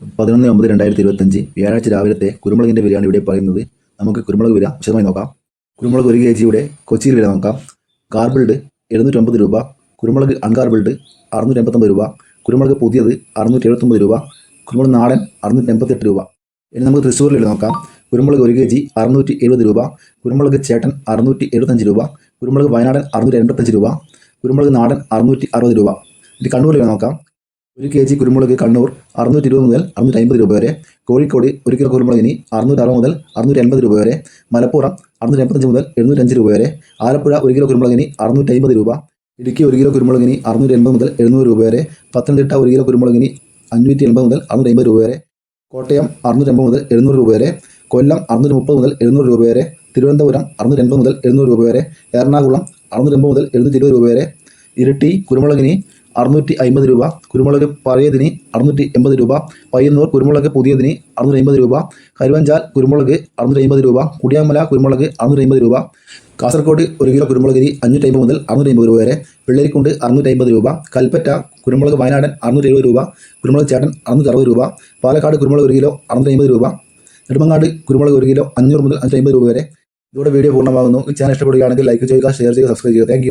പതിനൊന്ന് ഒമ്പത് രണ്ടായിരത്തി ഇരുപത്തഞ്ച് വ്യാഴാഴ്ച രാവിലത്തെ കുരുമുളകിന്റെ വിലയാണ് ഇവിടെ പറയുന്നത്. നമുക്ക് കുരുമുളക് വില വിശദമായി നോക്കാം. കുരുമുളക് ഒരു കെ ജിയുടെ കൊച്ചിയിൽ വില നോക്കാം. കാർബിൾഡ് എഴുന്നൂറ്റമ്പത് രൂപ കുരുമുളക് അൺകാർബിൾഡ് അറുന്നൂറ്റി എൺപത്തൊമ്പത് രൂപ കുരുമുളക് പുതിയത് അറുന്നൂറ്റി എഴുപത്തൊമ്പത് രൂപ കുരുമുളക് നാടൻ അറുന്നൂറ്റി രൂപ. ഇനി നമുക്ക് തൃശ്ശൂരിൽ വില നോക്കാം. കുരുമുളക് ഒരു കെ ജി അറുന്നൂറ്റി എഴുപത് രൂപ കുരുമുളക് ചേട്ടൻ അറുന്നൂറ്റി എഴുപത്തഞ്ച് രൂപ കുരുമുളക് വയനാടൻ അറുന്നൂറ്റി എൺപത്തഞ്ച് രൂപ കുരുമുളക് നാടൻ അറുന്നൂറ്റി അറുപത് രൂപ. ഇനി കണ്ണൂരിൽ വില നോക്കാം. ഒരു കെ ജി കുരുമുളക് കണ്ണൂർ അറുന്നൂറ്റി ഇരുപത് മുതൽ അറുന്നൂറ്റി അമ്പത് രൂപ വരെ. കോഴിക്കോട് ഒരു കിലോ കുരുമുളകിന് അറുന്നൂറ്റി അറുപത് മുതൽ അറുന്നൂറ്റി എൺപത് രൂപ വരെ. മലപ്പുറം അറുന്നൂറ്റി എൺപത്തഞ്ച് മുതൽ എഴുന്നൂറ്റഞ്ച് രൂപ വരെ. ആലപ്പുഴ ഒരു കിലോ കുരുമുളകിന് അറുന്നൂറ്റി അമ്പത് രൂപ. ഇടുക്കി ഒരു കിലോ കുരുമുളകിന് അറുന്നൂറ്റി എൺപത് മുതൽ എഴുന്നൂറ് രൂപ വരെ. പത്തനംതിട്ട ഒരു കിലോ കുരുമുളകിന് അഞ്ഞൂറ്റി എൺപത് മുതൽ അറുന്നൂറ്റി അമ്പത് രൂപ വരെ. കോട്ടയം അറുന്നൂറ്റി അമ്പത് മുതൽ എഴുന്നൂറ് രൂപ വരെ. കൊല്ലം അറുന്നൂറ്റി മുപ്പത് മുതൽ എഴുന്നൂറ് രൂപ വരെ. തിരുവനന്തപുരം അറുന്നൂറ്റി എൺപത് മുതൽ എഴുന്നൂറ് രൂപ വരെ. എറണാകുളം അറുന്നൂറ്റി എൺപത് മുതൽ എഴുന്നൂറ്റി ഇരുപത് രൂപ വരെ. ഇരട്ടി കുരുമുളകിന് അറുന്നൂറ്റി അമ്പത് രൂപ. കുരുമുളക് പഴയതിന് അറുന്നൂറ്റി എൺപത് രൂപ. പയ്യന്നൂർ കുരുമുളക് പുതിയതിന് അറുന്നൂറ്റി അമ്പത് രൂപ. കരുവഞ്ചാൽ കുരുമുളക് അറുന്നൂറ്റി അമ്പത് രൂപ. കുടിയാമല കുരുമുളക് അറുന്നൂറ്റി അമ്പത് രൂപ. കാസർഗോഡ് ഒരു കിലോ കുരുമുളകിന് അഞ്ഞൂറ്റി അമ്പത് മുതൽ അറുന്നൂറ്റി അമ്പത് രൂപ വരെ. വെള്ളരിക്കുണ്ട് അറുന്നൂറ്റി അമ്പത് രൂപ. കൽപ്പറ്റ കുരുമുളക് വയനാടൻ അറുന്നൂറ്റി എഴുപത് രൂപ. കുരുമുളക് ചേട്ടൻ അറുന്നൂറ്റി അറുപത് രൂപ. പാലക്കാട് കുരുമുളക് ഒരു കിലോ അറുന്നൂറ്റി അമ്പത് രൂപ. നെടുമങ്ങാട് കുരുമുളക് ഒരു കിലോ അഞ്ഞൂറ് മുതൽ അഞ്ഞൂറ്റി അമ്പത് രൂപ വരെ. ഇതോടെ വീഡിയോ പൂർണമാകുന്നു. ചാനൽ ഇഷ്ടപ്പെടുകയാണെങ്കിൽ ലൈക്ക് ചെയ്യുക ഷെയർ ചെയ്യുക സബ്സ്ക്രൈബ് ചെയ്യുക. താങ്ക്